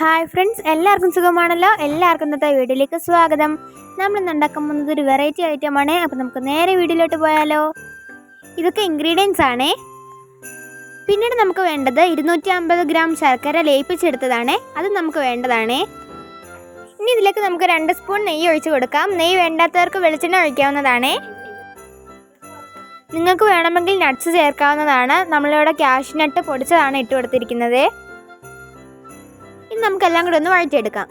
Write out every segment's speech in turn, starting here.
Hi friends എല്ലാവർക്കും സുഖമാണല്ലോ? എല്ലാവർക്കും ഇന്നത്തെ വീഡിയോയിലേക്ക് സ്വാഗതം. നമ്മൾ ഇന്ന് ഉണ്ടാക്കാൻ പോകുന്നത് ഒരു വെറൈറ്റി ഐറ്റമാണ് അപ്പോൾ നമുക്ക് നേരെ വീഡിയോയിലോട്ട് പോയാലോ. ഇതൊക്കെ ഇൻഗ്രീഡിയൻസ് ആണ്. പിന്നീട് നമുക്ക് വേണ്ടത് ഇരുന്നൂറ്റി അമ്പത് ഗ്രാം ശർക്കര ലയിപ്പിച്ചെടുത്തതാണ്. അത് നമുക്ക് വേണ്ടതാണ്. ഇനി ഇതിലേക്ക് നമുക്ക് രണ്ട് സ്പൂൺ നെയ്യ് ഒഴിച്ച് കൊടുക്കാം. നെയ്യ് വേണ്ടാത്തവർക്ക് വെളിച്ചെണ്ണ ഒഴിക്കാവുന്നതാണ്. നിങ്ങൾക്ക് വേണമെങ്കിൽ നട്ട്സ് ചേർക്കാവുന്നതാണ്. നമ്മളിവിടെ ക്യാഷ് നട്ട് പൊടിച്ചതാണ് ഇട്ട് കൊടുത്തിരിക്കുന്നത്. നമുക്കെല്ലാം കൂടെ ഒന്ന് വഴറ്റിയെടുക്കാം.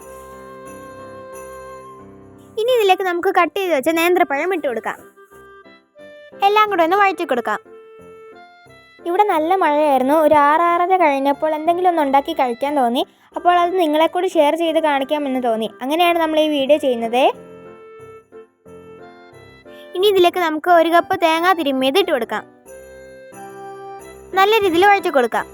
ഇനി ഇതിലേക്ക് നമുക്ക് കട്ട് ചെയ്ത് വെച്ച നേന്ത്രപ്പഴം ഇട്ട് കൊടുക്കാം. എല്ലാം കൂടെ ഒന്ന് വഴറ്റി കൊടുക്കാം. ഇവിടെ നല്ല മഴയായിരുന്നു. ഒരു ആറാറര കഴിഞ്ഞപ്പോൾ എന്തെങ്കിലും ഒന്ന് ഉണ്ടാക്കി കഴിക്കാൻ തോന്നി. അപ്പോൾ അത് നിങ്ങളെ കൂടി ഷെയർ ചെയ്ത് കാണിക്കാമെന്ന് തോന്നി. അങ്ങനെയാണ് നമ്മൾ ഈ വീഡിയോ ചെയ്യുന്നത്. ഇനി ഇതിലേക്ക് നമുക്ക് ഒരു കപ്പ് തേങ്ങ തിരുമ്മിയത് ഇട്ട് കൊടുക്കാം. നല്ല രീതിയിൽ വഴറ്റി കൊടുക്കാം.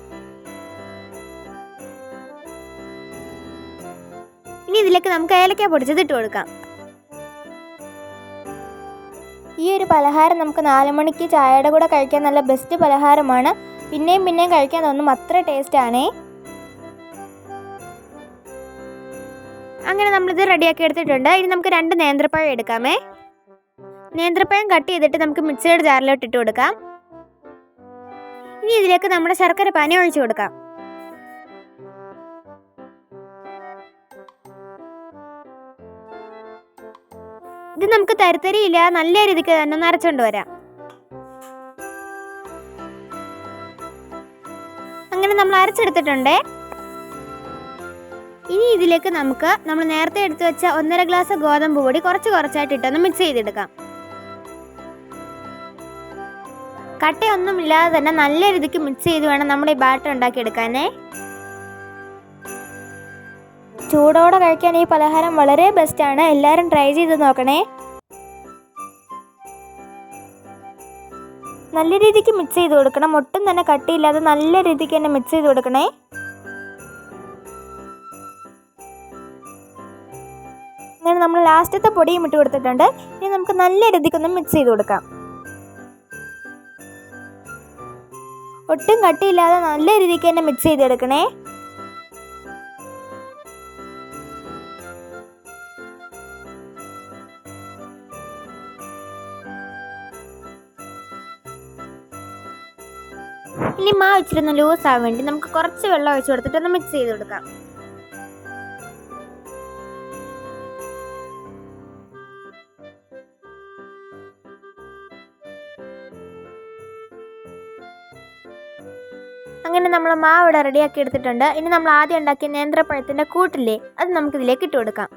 ഇനി ഇതിലേക്ക് നമുക്ക് ഏലക്ക പൊടിച്ചത് ഇട്ട് കൊടുക്കാം. ഈ ഒരു പലഹാരം നമുക്ക് നാലുമണിക്ക് ചായയുടെ കൂടെ കഴിക്കാൻ നല്ല ബെസ്റ്റ് പലഹാരമാണ്. പിന്നെയും പിന്നെയും കഴിക്കാൻ തോന്നും അത്ര ടേസ്റ്റ് ആണേ. അങ്ങനെ നമ്മളിത് റെഡിയാക്കി എടുത്തിട്ടുണ്ട്. ഇനി നമുക്ക് രണ്ട് നേന്ത്രപ്പഴം എടുക്കാമേ. നേന്ത്രപ്പഴം കട്ട് ചെയ്തിട്ട് നമുക്ക് മിക്സിയുടെ ജാറിലോട്ട് ഇട്ട് കൊടുക്കാം. ഇനി ഇതിലേക്ക് നമ്മുടെ ശർക്കര പാനി ഒഴിച്ചു കൊടുക്കാം. ഇത് നമുക്ക് തരത്തരിയില്ല. നല്ല രീതിക്ക് തന്നെ ഒന്ന് അരച്ചുകൊണ്ട് വരാം. അങ്ങനെ നമ്മൾ അരച്ചെടുത്തിട്ടുണ്ട്. ഇനി ഇതിലേക്ക് നമുക്ക് നമ്മൾ നേരത്തെ എടുത്തു വെച്ച ഒന്നര ഗ്ലാസ് ഗോതമ്പ് പൊടി കുറച്ച് കുറച്ചായിട്ട് ഇട്ടൊന്ന് മിക്സ് ചെയ്തെടുക്കാം. കട്ടയൊന്നും ഇല്ലാതെ തന്നെ നല്ല രീതിക്ക് മിക്സ് ചെയ്ത് വേണം നമ്മുടെ ഈ ബാറ്റർ ഉണ്ടാക്കിയെടുക്കാനേ. ചൂടോടെ കഴിക്കാൻ ഈ പലഹാരം വളരെ ബെസ്റ്റാണ് എല്ലാവരും ട്രൈ ചെയ്ത് നോക്കണേ. നല്ല രീതിക്ക് മിക്സ് ചെയ്ത് കൊടുക്കണം. ഒട്ടും തന്നെ കട്ടിയില്ലാതെ നല്ല രീതിക്ക് തന്നെ മിക്സ് ചെയ്ത് കൊടുക്കണേ. അങ്ങനെ നമ്മൾ ലാസ്റ്റത്തെ പൊടിയും ഇട്ട് കൊടുത്തിട്ടുണ്ട്. ഇനി നമുക്ക് നല്ല രീതിക്കൊന്ന് മിക്സ് ചെയ്ത് കൊടുക്കാം. ഒട്ടും കട്ടിയില്ലാതെ നല്ല രീതിക്ക് തന്നെ മിക്സ് ചെയ്തെടുക്കണേ. ഇനി മാവ് ഇച്ചിരി ലൂസ് ആവാൻ വേണ്ടി നമുക്ക് കുറച്ച് വെള്ളം ഒഴിച്ച് കൊടുത്തിട്ട് ഒന്ന് മിക്സ് ചെയ്ത് കൊടുക്കാം. അങ്ങനെ നമ്മൾ മാവ് ഇവിടെ റെഡിയാക്കി എടുത്തിട്ടുണ്ട്. ഇനി നമ്മൾ ആദ്യം ഉണ്ടാക്കിയ നേന്ത്രപ്പഴത്തിന്റെ കൂട്ടില്ലേ അത് നമുക്കിതിലേക്ക് ഇട്ട് കൊടുക്കാം.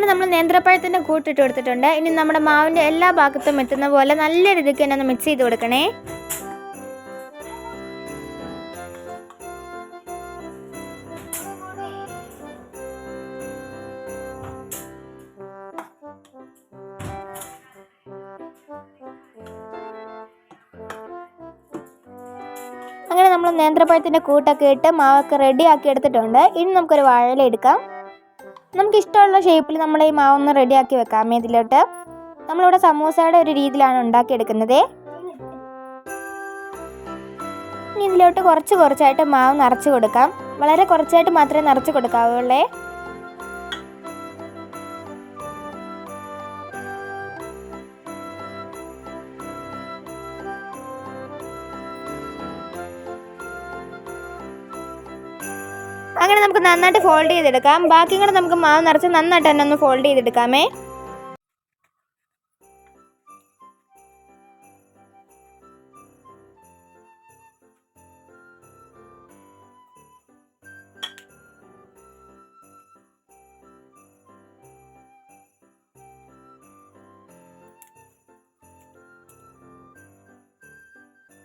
അങ്ങനെ നമ്മൾ നേന്ത്രപ്പഴത്തിന്റെ കൂട്ടിട്ട് കൊടുത്തിട്ടുണ്ട്. ഇനി നമ്മുടെ മാവിന്റെ എല്ലാ ഭാഗത്തും എത്തുന്ന പോലെ നല്ല രീതിക്ക് തന്നെ ഒന്ന് മിക്സ് ചെയ്ത് കൊടുക്കണേ. അങ്ങനെ നമ്മൾ നേന്ത്രപ്പഴത്തിന്റെ കൂട്ടൊക്കെ ഇട്ട് മാവൊക്കെ റെഡി ആക്കി എടുത്തിട്ടുണ്ട്. ഇനി നമുക്കൊരു വാഴയില എടുക്കാം. നമുക്ക് ഇഷ്ടമുള്ള ഷേപ്പിൽ നമ്മൾ ഈ മാവൊന്ന് റെഡിയാക്കി വെക്കാം. ഇതിലോട്ട് നമ്മളിവിടെ സമൂസയുടെ ഒരു രീതിയിലാണ് ഉണ്ടാക്കിയെടുക്കുന്നത്. ഇനി ഇതിലോട്ട് കുറച്ച് കുറച്ചായിട്ട് മാവ് നിറച്ച് കൊടുക്കാം. വളരെ കുറച്ചായിട്ട് മാത്രമേ നിറച്ച് കൊടുക്കാവുള്ളേ. അങ്ങനെ നമുക്ക് നന്നായിട്ട് ഫോൾഡ് ചെയ്തെടുക്കാം. ബാക്കി കൂടെ നമുക്ക് മാവ് നിറച്ച് നന്നായിട്ട് തന്നെ ഒന്ന് ഫോൾഡ് ചെയ്തെടുക്കാമേ.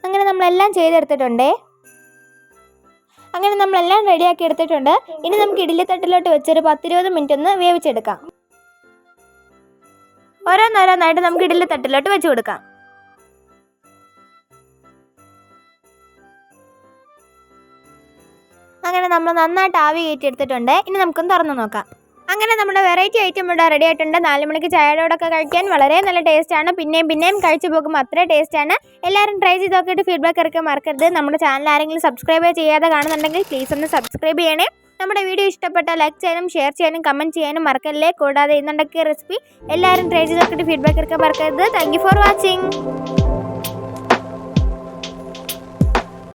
അങ്ങനെ നമ്മളെല്ലാം ചെയ്തെടുത്തിട്ടുണ്ടേ. അങ്ങനെ നമ്മളെല്ലാം റെഡിയാക്കി എടുത്തിട്ടുണ്ട്. ഇനി നമുക്ക് ഇഡ്ഡലിത്തട്ടിലോട്ട് വെച്ചൊരു പത്തിരുപത് മിനിറ്റ് ഒന്ന് വേവിച്ചെടുക്കാം. ഓരോന്നോരോന്നായിട്ട് നമുക്ക് ഇഡ്ഡലിത്തട്ടിലോട്ട് വെച്ച് കൊടുക്കാം. അങ്ങനെ നമ്മൾ നന്നായിട്ട് ആവി കയറ്റി എടുത്തിട്ടുണ്ട് ഇനി നമുക്കൊന്ന് തുറന്നു നോക്കാം. അങ്ങനെ നമ്മുടെ വെറൈറ്റി ഐറ്റം ഇവിടെ റെഡി ആയിട്ടുണ്ട്. നാല് മണിക്ക് ചായയോടൊക്കെ കഴിക്കാൻ വളരെ നല്ല ടേസ്റ്റാണ് പിന്നെയും പിന്നെയും കഴിച്ചു പോകുമ്പോൾ അത്ര ടേസ്റ്റാണ് എല്ലാവരും ട്രൈ ചെയ്ത് നോക്കിയിട്ട് ഫീഡ്ബാക്ക് ഇറക്കാൻ മറക്കരുത്. നമ്മുടെ ചാനൽ ആരെങ്കിലും സബ്സ്ക്രൈബ് ചെയ്യാതെ കാണുന്നുണ്ടെങ്കിൽ പ്ലീസ് ഒന്ന് സബ്സ്ക്രൈബ് ചെയ്യണേ. നമ്മുടെ വീഡിയോ ഇഷ്ടപ്പെട്ട ലൈക്ക് ചെയ്യാനും ഷെയർ ചെയ്യാനും കമന്റ് ചെയ്യാനും മറക്കല്ലേ? കൂടാതെ ഇന്നുണ്ടാക്കിയ റെസിപ്പി എല്ലാവരും ട്രൈ ചെയ്ത് നോക്കിയിട്ട് ഫീഡ്ബാക്ക് ഇറക്കാൻ മറക്കരുത്. Thank for watching